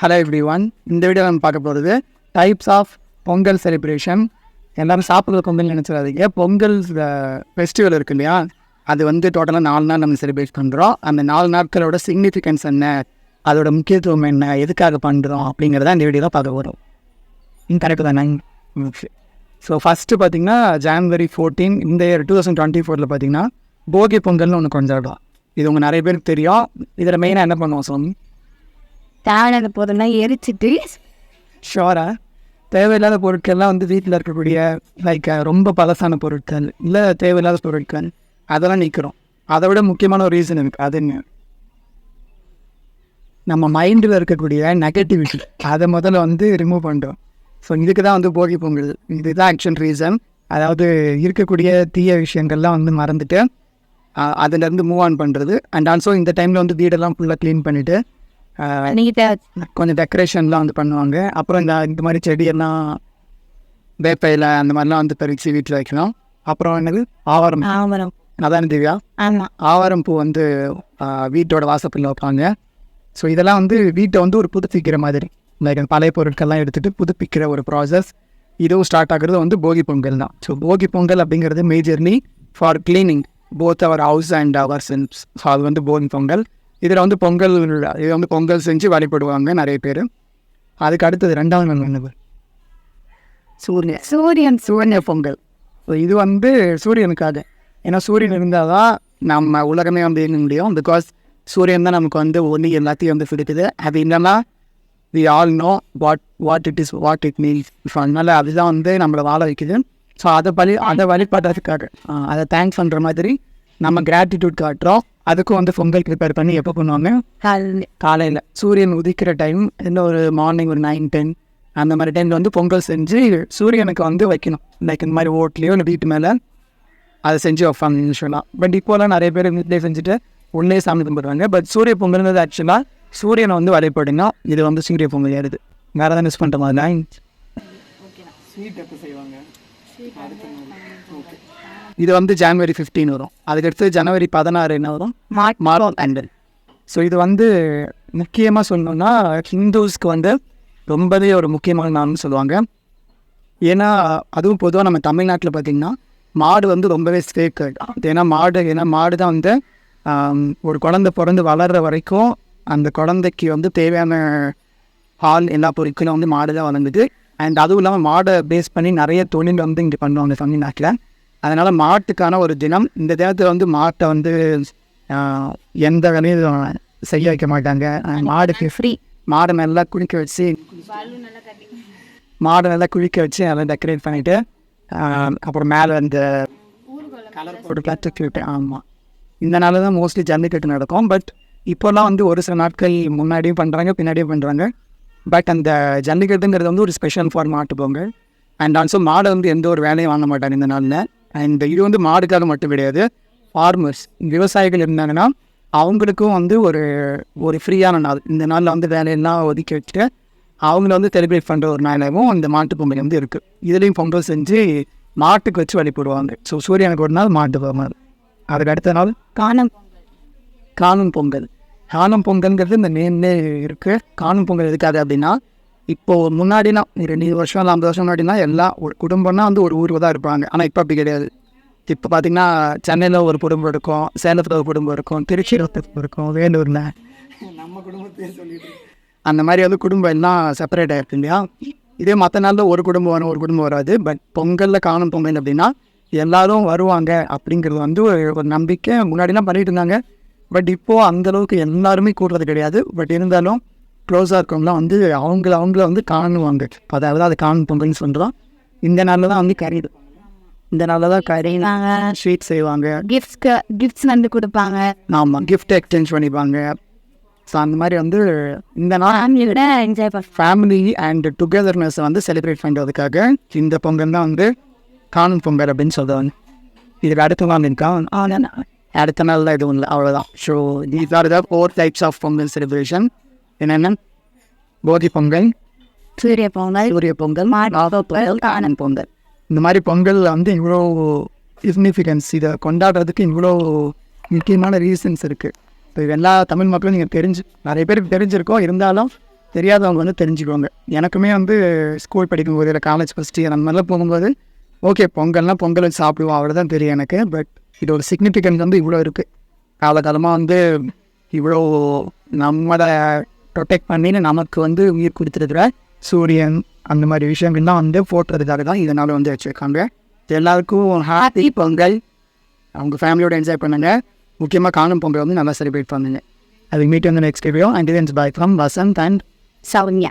Hello everyone இந்த video நம்ம பார்க்க போகிறது டைப்ஸ் ஆஃப் பொங்கல் செலிப்ரேஷன் எல்லாரும் சாப்பிட்ற பொங்கல் நினச்சிடாதீங்க. பொங்கல் ஃபெஸ்டிவல் இருக்கு இல்லையா? அது வந்து டோட்டலாக நாலு நாள் நம்ம செலிப்ரேட் பண்ணுறோம் அந்த நாலு நாட்களோட சிக்னிஃபிகன்ஸ் என்ன? அதோட முக்கியத்துவம் என்ன? எதுக்காக பண்ணுறோம் அப்படிங்கிறத இந்த வீடியோவில் பார்க்க போகிறோம் கரெக்டு தானே? ஸோ ஃபஸ்ட்டு பார்த்தீங்கன்னா ஜான்வரி ஃபோர்டீன் இந்த இயர் டூ தௌசண்ட் டுவெண்ட்டி ஃபோரில் பார்த்தீங்கன்னா போகி பொங்கல்னு ஒன்று கொண்டாடுறோம். இது உங்கள் நிறைய பேருக்கு தெரியும். இதில் மெயினாக என்ன பண்ணுவோம் சொல்லணும் தேவையில்லாத பொருள்லாம் எரிச்சிட்டு ஷோரா தேவையில்லாத பொருட்கள்லாம் வந்து வீட்டில் இருக்கக்கூடிய லைக் ரொம்ப பழசான பொருட்கள் இல்லை தேவையில்லாத பொருட்கள் அதெல்லாம் நிற்கிறோம் அதை விட முக்கியமான ஒரு ரீசன் இருக்குது அது என்ன? நம்ம மைண்டில் இருக்கக்கூடிய நெகட்டிவிட்டி அதை முதல்ல வந்து ரிமூவ் பண்ணுறோம் ஸோ இதுக்கு தான் வந்து போகி பொங்கல். இதுதான் ஆக்சுவல் ரீசன் அதாவது இருக்கக்கூடிய தீய விஷயங்கள்லாம் வந்து மறந்துட்டு அதுலேருந்து மூவ் ஆன் பண்ணுறது அண்ட் ஆல்சோ இந்த டைமில் வந்து வீடெல்லாம் ஃபுல்லாக க்ளீன் பண்ணிவிட்டு நீட்ட கொஞ்சம் டெக்கரேஷன்லாம் வந்து பண்ணுவாங்க. அப்புறம் இந்த இந்த மாதிரி செடியெல்லாம் வேப்பையில் அந்த மாதிரிலாம் வந்து பறித்து வீட்டில் வைக்கலாம். அப்புறம் என்னது? ஆவாரம். ஆவரம். அதான் திவ்யா? ஆமாம் ஆவாரம் பூ வந்து வீட்டோட வாசப்பில் வைப்பாங்க. ஸோ இதெல்லாம் வந்து வீட்டை வந்து ஒரு புதுப்பிக்கிற மாதிரி. லைக் பழைய பொருட்கள்லாம் எடுத்துகிட்டு புதுப்பிக்கிற ஒரு ப்ராசஸ் இதுவும் ஸ்டார்ட் ஆகுறது வந்து போகி பொங்கல் தான். ஸோ போகி பொங்கல் அப்படிங்கிறது majorly for cleaning both our house and our selves so அது வந்து போகி பொங்கல். இதில் வந்து பொங்கல் இது வந்து பொங்கல் செஞ்சு வழிபடுவாங்க நிறைய பேர். அதுக்கு அடுத்தது ரெண்டாவது நாள் என்னது சூரியன் சூரியன். சூரிய பொங்கல். ஸோ இது வந்து சூரியனுக்காக. ஏன்னா சூரியன் இருந்தால் தான் நம்ம உலகமே வந்து இயங்க முடியும். பிகாஸ் சூரியன் தான் நமக்கு வந்து ஒளி எல்லாத்தையும் வந்து பிடிக்குது அது இல்லைன்னா we all know what what it is what it means so அதனால அதுதான் வந்து நம்மளை வாழ வைக்குது. ஸோ அதை பலி அதை வழிபடுறதுக்காக அதை தேங்க்ஸ் பண்ணுற மாதிரி நம்ம கிராட்டிடியூட் காட்டுறோம். அதுக்கும் வந்து பொங்கல் ப்ரிப்பேர் பண்ணி எப்போ பண்ணுவாங்க? கல் காலையில். சூரியன் உதிக்கிற டைம் இன்னும் ஒரு மார்னிங் ஒரு நைன் டென் அந்த மாதிரி டைமில் வந்து பொங்கல் செஞ்சு சூரியனுக்கு வந்து வைக்கணும். லைக் இந்த மாதிரி ஓட்லேயோ இல்லை வீட்டு மேலே அதை செஞ்சு வைப்பாங்க யூஸ்வலாக பட் இப்போலாம் நிறைய பேர் வீட்டிலே செஞ்சுட்டு உள்ளே சாமி கும்பிடுவாங்க. பட் சூரிய பொங்கல்ன்றது ஆக்சுவலாக சூரியனை வந்து வழிபடுங்க இது வந்து சூரிய பொங்கல் ஏறுது வேறு எதாவது மிஸ் பண்ணுற மாதிரி ஸ்வீட் எப்போ செய்வாங்க? இது வந்து ஜான்வரி 15 வரும். அதுக்கடுத்து ஜனவரி பதினாறு என்ன வரும்? மாட் மார்க் அண்டல் ஸோ இது வந்து முக்கியமாக சொல்லணும்னா ஹிந்துஸ்க்கு வந்து ரொம்பவே ஒரு முக்கியமான நாள்னு சொல்லுவாங்க. ஏன்னா அதுவும் பொதுவாக நம்ம தமிழ்நாட்டில் பார்த்திங்கன்னா மாடு வந்து ரொம்பவே ஸ்டேக்கட் ஏன்னா மாடு ஏன்னா மாடு தான் வந்து ஒரு குழந்தை பிறந்து வளர்கிற வரைக்கும் அந்த குழந்தைக்கு வந்து தேவையான பால் எல்லா பொருட்களும் வந்து மாடு தான் வளர்ந்துது அண்ட் அதுவும் இல்லாமல் மாடை பேஸ் பண்ணி நிறைய தொழில் வந்து இங்கே பண்ணுவாங்க தமிழ்நாட்டில். அதனால் மாட்டுக்கான ஒரு தினம் இந்த தினத்தில் வந்து மாட்டை வந்து எந்த வேலையும் செய்ய வைக்க மாட்டாங்க. மாடுக்கு ஃப்ரீ மாடை நல்லா குளிக்க வச்சு மாடை நல்லா குளிக்க வச்சு அதை டெக்கரேட் பண்ணிவிட்டு அப்புறம் மேலே அந்த கலர் போட்டு பிளாஸ்டிக் விட்டேன் ஆமாம் இந்த நாளில் தான் மோஸ்ட்லி ஜல்லிக்கட்டு நடக்கும். பட் இப்போல்லாம் வந்து ஒரு சில நாட்கள் முன்னாடியும் பண்ணுறாங்க பின்னாடியும் பண்ணுறாங்க பட் அந்த ஜல்லிக்கட்டுங்கிறது வந்து ஒரு ஸ்பெஷல் ஃபார் மாட்டு பொங்கல் அண்ட் ஆல்சோ மாடை வந்து எந்த ஒரு வேலையும் வாங்க மாட்டாங்க இந்த நாளில். அண்ட் இது வந்து மாடுக்காக மட்டும் கிடையாது ஃபார்மர்ஸ் விவசாயிகள் இருந்தாங்கன்னா அவங்களுக்கும் வந்து ஒரு ஒரு ஃப்ரீயான நாள். இந்த நாளில் வந்து வேலையெல்லாம் ஒதுக்கி வச்சுட்டு அவங்கள வந்து செலிப்ரேட் பண்ணுற ஒரு நாளாகவும் இந்த மாட்டு பொங்கல் வந்து இருக்குது இதுலேயும் பொங்கல் செஞ்சு மாட்டுக்கு வச்சு வழிபடுவாங்க ஸோ சூரியனுக்கு ஒரு நாள் மாட்டு பொங்கல் அதுக்கு அடுத்த நாள் காணம் காணும் பொங்கல். காணும் பொங்கல்ங்கிறது இந்த நேம்லே இருக்குது காணும் பொங்கல் எதுக்காது அப்படின்னா இப்போது முன்னாடினா ரெண்டு வருஷம் இல்லை ஐம்பது வருஷம் முன்னாடினா எல்லாம் ஒரு குடும்பம்னா வந்து ஒரு ஊரில் தான் இருப்பாங்க. ஆனால் இப்போ அப்படி கிடையாது. இப்போ பார்த்தீங்கன்னா சென்னையில் ஒரு குடும்பம் இருக்கும் சேலத்தில் ஒரு குடும்பம் இருக்கும் திருச்சியில் ஒரு குடும்பம் இருக்கும் வேலூரில். நம்ம குடும்பத்தையே சொல்லிட்டு அந்த மாதிரி வந்து குடும்பம் எல்லாம் செப்பரேட் ஆகிருக்கு இல்லையா? இதே மற்ற நாளில் ஒரு குடும்பம் வரும் ஒரு குடும்பம் வராது. பட் பொங்கலில் காணும் பொங்கல் அப்படின்னா எல்லாரும் வருவாங்க அப்படிங்கிறது வந்து ஒரு ஒரு நம்பிக்கை முன்னாடிலாம் பண்ணிட்டு இருந்தாங்க. பட் இப்போது அந்தளவுக்கு எல்லாருமே கூடுறது கிடையாது. பட் இருந்தாலும் க்ளோஸாக இருக்கவங்களாம் வந்து அவங்கள அவங்கள வந்து காணுவாங்க. அதாவது அது காணும் பொங்கல்னு சொல்கிறோம் இந்த நாளில் தான் வந்து கறி இந்த நாளில் தான் கறி ஸ்வீட் செய்வாங்க. கிஃப்ட்ஸ்க்கு கிஃப்ட்ஸ் வந்து கொடுப்பாங்க. ஆமாம் gift எக்ஸ்சேஞ்ச் பண்ணிப்பாங்க. ஸோ அந்த மாதிரி வந்து இந்த நாள் ஃபேமிலியோட என்ஜாய் ஃபேமிலி அண்ட் டுகெதர்னஸை வந்து செலிப்ரேட் பண்ணுறதுக்காக இந்த பொங்கல் தான் வந்து காணும் பொங்கல் அப்படின்னு சொல்லுவாங்க இதுக்கு அடுத்த நாள் இருக்கா? அடுத்த நாள் எதுவும் இல்லை. அவ்வளோதான் so these are the four types of Pongal celebration என்னென்ன? போகி பொங்கல் சூரிய பொங்கல் சூரிய பொங்கல் மாதா பொங்கல் காணும் பொங்கல். இந்த மாதிரி பொங்கல் வந்து இவ்வளோ சிக்னிஃபிகன்ஸ் இதை கொண்டாடுறதுக்கு இவ்வளோ முக்கியமான ரீசன்ஸ் இருக்குது இப்போ எல்லா தமிழ் மக்களும் நீங்கள் தெரிஞ்சு நிறைய பேருக்கு தெரிஞ்சிருக்கோம் இருந்தாலும் தெரியாதவங்க வந்து தெரிஞ்சுக்குவாங்க எனக்குமே வந்து ஸ்கூல் படிக்கும்போது இல்லை காலேஜ் ஃபஸ்ட் இயர் அந்த மாதிரிலாம் போகும்போது ஓகே பொங்கல்னால் பொங்கல் வச்சு சாப்பிடுவோம் அவ்வளோதான் தெரியும் எனக்கு. பட் இதோட சிக்னிஃபிகன்ஸ் வந்து இவ்வளோ இருக்குது காலகாலமாக வந்து இவ்வளோ நம்மளை ப்ரொடெக்ட் பண்ணி நமக்கு வந்து உயிர் கொடுத்துருக்குற சூரியன் அந்த மாதிரி விஷயங்கள்லாம் வந்து போட்டுறதுக்காக தான் இதனால் வந்து வச்சுருக்காங்க. எல்லாருக்கும் ஹாப்பி பொங்கல். அவங்க ஃபேமிலியோட என்ஜாய் பண்ணுங்கள் முக்கியமாக காணும் பொங்கல் வந்து நல்லா செலிப்ரேட் பண்ணுங்க. அது மீட் வந்து next video and bye from Vasanth and Sowmya